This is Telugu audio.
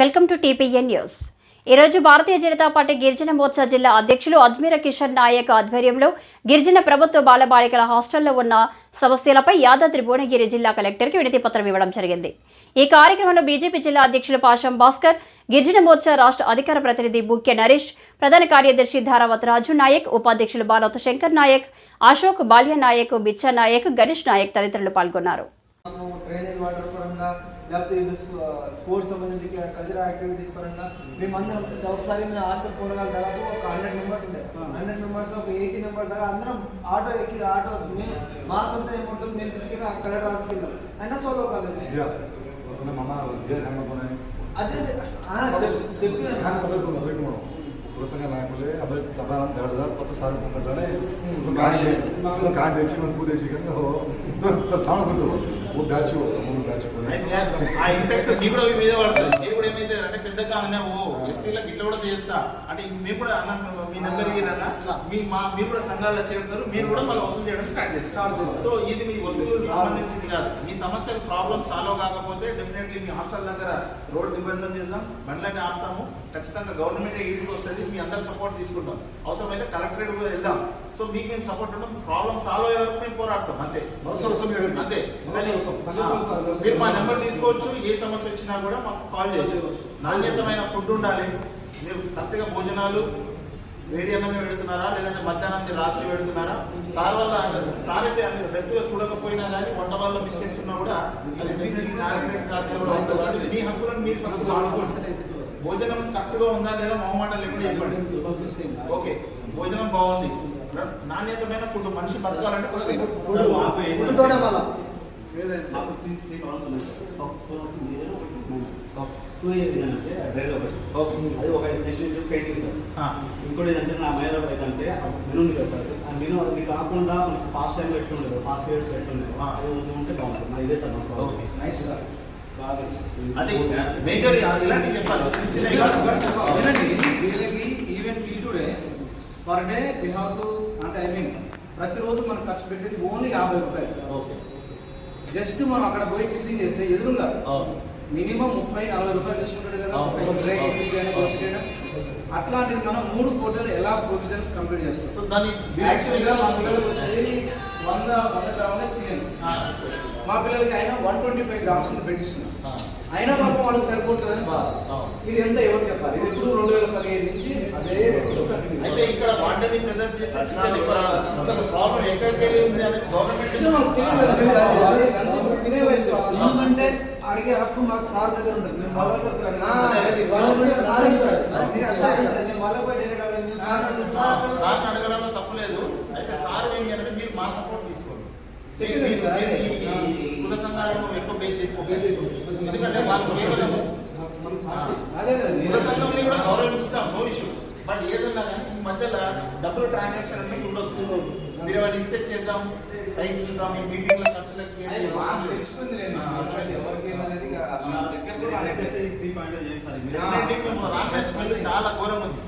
Welcome to TPN news. ఈరోజు భారతీయ జనతా పార్టీ గిరిజన మోర్చా జిల్లా అధ్యక్షులు అద్మీర కిషన్ నాయక్ ఆధ్వర్యంలో గిరిజన ప్రభుత్వ బాలబాలికల హాస్టల్లో ఉన్న సమస్యలపై యాదాద్రి భువనగిరి జిల్లా కలెక్టర్కి వినతి పత్రం ఇవ్వడం జరిగింది. ఈ కార్యక్రమంలో బీజేపీ జిల్లా అధ్యక్షులు పాషం భాస్కర్ గిరిజన మోర్చా రాష్ట్ర అధికార ప్రతినిధి బుక్య నరేష్ ప్రధాన కార్యదర్శి ధారావత్ రాజు నాయక్ ఉపాధ్యక్షులు బాలవత్ శంకర్ నాయక్ అశోక్ బాల్య నాయక్ బిచ్చా నాయక్ గణేష్ నాయక్ తదితరులు పాల్గొన్నారు. లేకపోతే వీళ్ళు స్పోర్ట్స్ సంబంధించి కల్చరల్ యాక్టివిటీస్ పరంగా మేమందరం ఒకసారి మేము హాస్టల్ పోరగాలు దాదాపు ఒక హండ్రెడ్ మెంబర్స్ ఉండే హండ్రెడ్ మెంబర్స్ ఒక ఎయిటీ మెంబర్స్ దాకా అందరం ఆటో ఎక్కి ఆటో మేము మా సొంత అమౌంట్ మేము తీసుకెళ్ళి ఆ కలెక్టర్ ఆఫీస్కి వెళ్ళాం అయినా సోలో poner. అదే చెప్పి. Terus saya naik అబ్బాయి తప్ప తెరదా కొత్త సార్ అనుకుంటానే కానీ ఓ బ్యాచ్ మూడు బ్యాచ్ ఆ ఇంపాక్ట్ కూడా మీ మీద పడుతుంది మీరు కూడా ఏమైతే అంటే పెద్దగా అన్నా ఓ ఎస్టీలకు ఇట్లా కూడా చేయొచ్చా అంటే మేము కూడా అన్న మీ నెంబర్ ఇయ్యారన్నా మీ మా మీరు కూడా సంఘాల్లో చేరుతారు మీరు కూడా మళ్ళీ వసూలు చేయడం స్టార్ట్ చేస్తారు. సో ఇది మీ వసూలు సంబంధించింది కాదు మీ సమస్యలు ప్రాబ్లమ్ సాల్వ్ కాకపోతే డెఫినెట్లీ మీ హాస్టల్ దగ్గర రోడ్ నిబంధన చేద్దాం బండ్లన్నీ ఆపుతాము. ఖచ్చితంగా గవర్నమెంట్ ఎయిడ్కి వస్తుంది మీ అందరు సపోర్ట్ తీసుకుంటాం. అవసరమైతే కలెక్టరేట్ కూడా వెళ్దాం. సో మీకు మేము సపోర్ట్ ఉంటాం ప్రాబ్లమ్ సాల్వ్ అయ్యే వరకు మేము పోరాడతాం అంతే. అంతే. మీరు మా నెంబర్ తీసుకోవచ్చు ఏ సమస్య వచ్చినా కూడా మాకు కాల్ చేయొచ్చు. నాణ్యతమైన ఫుడ్ ఉండాలి. మీరు కరెక్ట్గా భోజనాలు వేడి అన్నమే పెడుతున్నారా? లేదంటే మధ్యాహ్నం రాత్రి పెడుతున్నారా? సార్ వల్ల సార్ అయితే వ్యక్తిగా చూడకపోయినా కానీ వంట వల్ల మిస్టేక్స్ ఉన్నా కూడా మీ హక్కులను మీరు ఫస్ట్ భోజనం కరెక్ట్గా ఉందా లేదా మొహమాట లేకుండా చెప్పండి. ఓకే. భోజనం బాగుంది. నాణ్యతమైన ఫుడ్ మనిషి బతకాలంటే ఫస్ట్ ఫుడ్ అది ఒక నెక్స్ట్ పెయింటింగ్ సార్. ఇంకోటి ఏంటంటే నా మేర ఏంటంటే మెనూ ఉంది కదా సార్ ఆ మెనూ అది కాకుండా మనకు పాస్ట్ టైం ఎట్లుండదు పాస్ట్ ఇయర్స్ ఎట్లుండదు. అది ఉంటే బాగుంటుంది నా ఇదే సార్ నా ప్రాబ్లం. ఓకే. నైస్ సార్ అది మేజర్ ఇలాంటివి చెప్పాలి చిన్న today per day we have to అంటే ఐ మీన్ ప్రతిరోజు మనం ఖర్చు పెట్టేది ఓన్లీ యాభై రూపాయలు ఓకే జస్ట్ మనం అక్కడ పోయి టిఫిన్ చేస్తే ఎదురుగా మినిమం ముప్పై నలభై రూపాయలు తీసుకుంటాడు కదా. అట్లాంటిది మనం మూడు పూటలు ఎలా ప్రొవిజన్ కంప్లీట్ చేస్తాం? సో దాన్ని యాక్చువల్గా మా పిల్లలకు వచ్చేది వంద వంద గ్రాముల చికెన్ మా పిల్లలకి అయినా వన్ ట్వంటీ ఫైవ్ గ్రామ్స్ పెట్టిస్తున్నాం అయినా పాపం వాళ్ళకి సరిపోతుందని బాధ. ఇది ఎంత ఎవరు చెప్పాలి ఇది ఇప్పుడు రెండు వేల పదిహేను నుంచి అదే. అయితే ఇక్కడ వాటిని ప్రెజెంట్ చేస్తే అసలు ప్రాబ్లం ఎక్కడ ఉంది అనేది ఇప్పుడు తినే వయసు. ఎందుకంటే అడిగే హక్కు మాకు సార్ దగ్గర ఉంటుంది మేము వాళ్ళ దగ్గర సార్ ఇచ్చాడు. సార్ ఇచ్చాడు. మేము వాళ్ళ పోయి డైరెక్ట్ అడగండి, సార్ అడగండి. సార్ అడగడంలో తప్పులేదు అయితే సార్ ఏమి అంటే మీరు మా సపోర్ట్ తీసుకోండి. కుల సంఘాలను ఎక్కువ పే చేసుకోండి. ఎందుకంటే వాళ్ళు కేవలం ఆ, అదే అదే. కుల సంఘంలో కూడా గౌరవిస్తాం నో ఇష్యూ బట్ ఏదన్నా కానీ ఈ మధ్యలో డబ్బులు ట్రాన్సాక్షన్ అనేది ఉండొచ్చు. మీరు ఏమైనా ఇస్తే చేద్దాం చూద్దాం ఈ మీటింగ్లో ఖర్చులకి చాలా ఘోరం ఉంది.